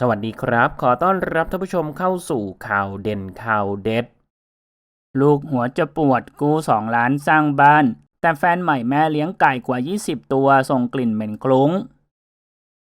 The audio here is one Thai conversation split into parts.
สวัสดีครับ ขอต้อนรับท่านผู้ชมเข้าสู่ข่าวเด่นข่าวเด็ด ลูกหัวจะปวดกู้สองล้านสร้างบ้าน แต่แฟนใหม่แม่เลี้ยงไก่กว่า 20 ตัวส่งกลิ่นเหม็นคลุ้ง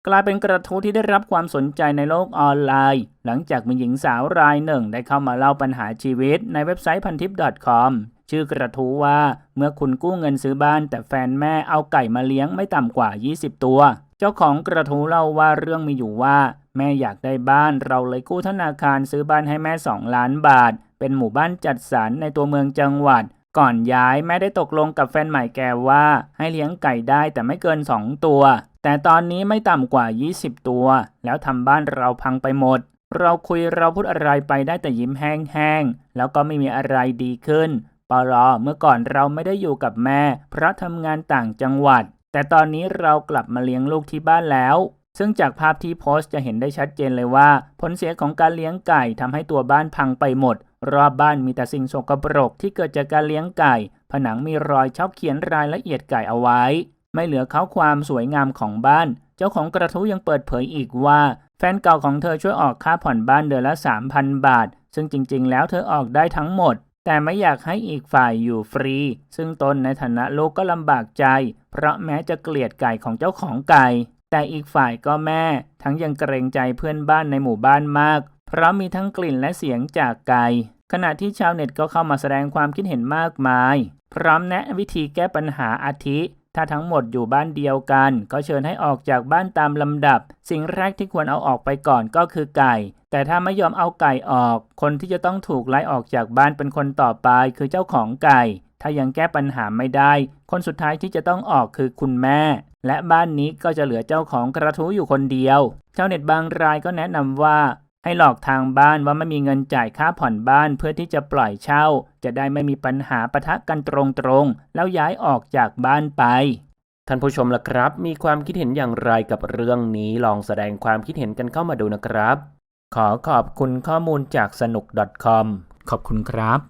กลายเป็นกระทู้ที่ได้รับความสนใจในโลกออนไลน์ หลังจากมีหญิงสาวรายหนึ่งได้เข้ามาเล่าปัญหาชีวิตในเว็บไซต์พันทิป .com ชื่อกระทู้ว่าเมื่อคุณกู้เงินซื้อบ้าน แต่แฟนแม่เอาไก่มาเลี้ยงไม่ต่ำกว่า 20 ตัว เจ้าของกระทู้เล่าว่าเรื่องมีอยู่ว่า แม่อยากได้บ้านเราเลยกู้ธนาคารซื้อบ้านให้แม่ 2 ล้านบาท เป็นหมู่บ้านจัดสรรในตัวเมืองจังหวัด ก่อนย้ายแม่ได้ตกลงกับแฟนใหม่แกว่า ให้เลี้ยงไก่ได้แต่ไม่เกิน 2 ตัว แต่ตอนนี้ไม่ต่ำกว่า 20 ตัว แล้วทำบ้านเราพังไปหมด เราคุยเราพูดอะไรไปได้แต่ยิ้มแห้งๆแล้วก็ไม่มีอะไรดีขึ้นปลอเมื่อก่อนเราไม่ได้อยู่กับแม่ เพราะทำงานต่างจังหวัด แต่ตอนนี้เรากลับมาเลี้ยงลูกที่บ้านแล้ว ซึ่งจากภาพที่โพสต์จะเห็นได้ชัดเจนเลยว่า ผลเสียของการเลี้ยงไก่ทำให้ตัวบ้านพังไปหมด รอบบ้านมีแต่สิ่งสกปรกที่เกิดจากการเลี้ยงไก่ ผนังมีรอยชอบเขียนรายละเอียดไก่เอาไว้ ไม่เหลือเขาความสวยงามของบ้าน เจ้าของกระทู้ยังเปิดเผยอีกว่า แฟนเก่าของเธอช่วยออกค่าผ่อนบ้านเดือนละ 3,000 บาท ซึ่งจริง ๆ แล้วเธอออกได้ทั้งหมด แต่ไม่อยากให้อีกฝ่ายอยู่ฟรี ซึ่งตนในฐานะลูกก็ลำบากใจ เพราะแม้จะเกลียดไก่ของเจ้าของไก่ แต่อีกฝ่ายก็แม่ ทั้งยังเกรงใจเพื่อนบ้านในหมู่บ้านมาก เพราะมีทั้งกลิ่นและเสียงจากไก่ขณะที่ชาวเน็ตก็เข้ามาแสดงความคิดเห็นมากมาย พร้อมแนะวิธีแก้ปัญหาอาทิ ถ้าทั้งหมดอยู่บ้านเดียวกัน ก็เชิญให้ออกจากบ้านตามลำดับ สิ่งแรกที่ควรเอาออกไปก่อนก็คือไก่ แต่ถ้าไม่ยอมเอาไก่ออก คนที่จะต้องถูกไล่ออกจากบ้านเป็นคนต่อไป คือเจ้าของไก่ ถ้ายังแก้ปัญหาไม่ได้ คนสุดท้ายที่จะต้องออกคือคุณแม่ และบ้านนี้ก็จะเหลือเจ้าของกระทู้อยู่คนเดียว ชาวเน็ตบางรายก็แนะนำว่า ให้หลอกทางบ้านว่าไม่มีเงินจ่ายค่าผ่อนบ้านเพื่อที่จะปล่อยเช่า จะได้ไม่มีปัญหาปะทะกันตรงๆ แล้วย้ายออกจากบ้านไปท่านผู้ชมล่ะครับ มีความคิดเห็นอย่างไรกับเรื่องนี้ลองแสดงความคิดเห็นกันเข้ามาดูนะครับ ขอขอบคุณข้อมูลจากสนุก .com ขอบคุณครับ